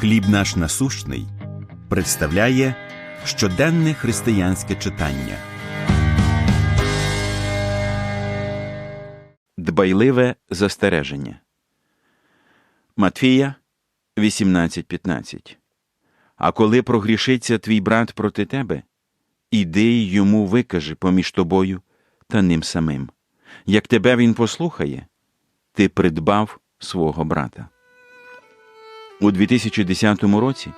Хліб наш насущний представляє щоденне християнське читання. Дбайливе застереження. Матфія 18.15 А коли прогрішиться твій брат проти тебе, іди йому викажи поміж тобою та ним самим. Як тебе він послухає, ти придбав свого брата. У 2010 році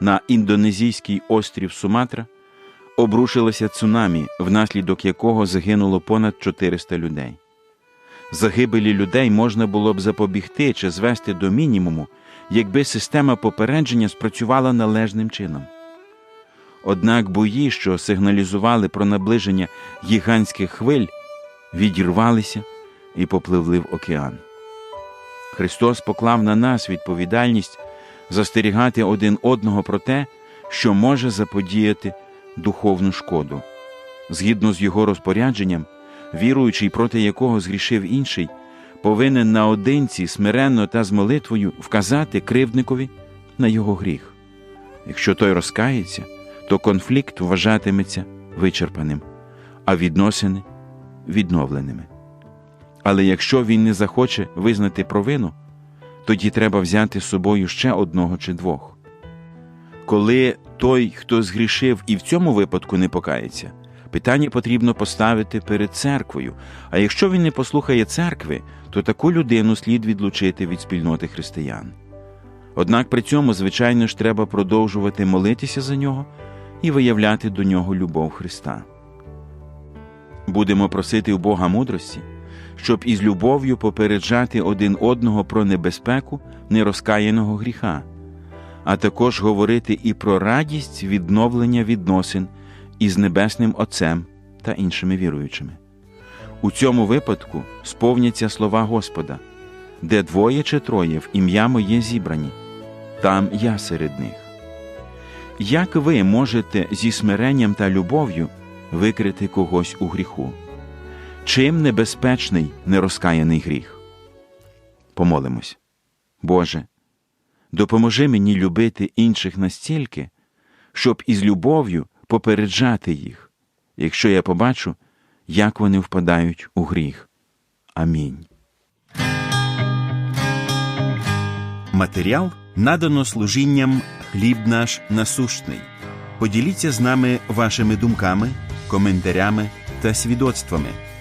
на індонезійський острів Суматра обрушилося цунамі, внаслідок якого загинуло понад 400 людей. Загибелі людей можна було б запобігти чи звести до мінімуму, якби система попередження спрацювала належним чином. Однак бої, що сигналізували про наближення гігантських хвиль, відірвалися і попливли в океан. Христос поклав на нас відповідальність застерігати один одного про те, що може заподіяти духовну шкоду. Згідно з його розпорядженням, віруючий, проти якого згрішив інший, повинен наодинці смиренно та з молитвою вказати кривдникові на його гріх. Якщо той розкається, то конфлікт вважатиметься вичерпаним, а відносини відновленими. Але якщо він не захоче визнати провину, тоді треба взяти з собою ще одного чи двох. Коли той, хто згрішив і в цьому випадку не покається, питання потрібно поставити перед церквою, а якщо він не послухає церкви, то таку людину слід відлучити від спільноти християн. Однак при цьому, звичайно ж, треба продовжувати молитися за нього і виявляти до нього любов Христа. Будемо просити у Бога мудрості щоб із любов'ю попереджати один одного про небезпеку нерозкаяного гріха, а також говорити і про радість відновлення відносин із Небесним Отцем та іншими віруючими. У цьому випадку сповняться слова Господа, де двоє чи троє в ім'я моє зібрані, там я серед них. Як ви можете зі смиренням та любов'ю викрити когось у гріху? Чим небезпечний нерозкаяний гріх? Помолимось. Боже, допоможи мені любити інших настільки, щоб із любов'ю попереджати їх, якщо я побачу, як вони впадають у гріх. Амінь. Матеріал надано служінням Хліб наш насущний. Поділіться з нами вашими думками, коментарями та свідоцтвами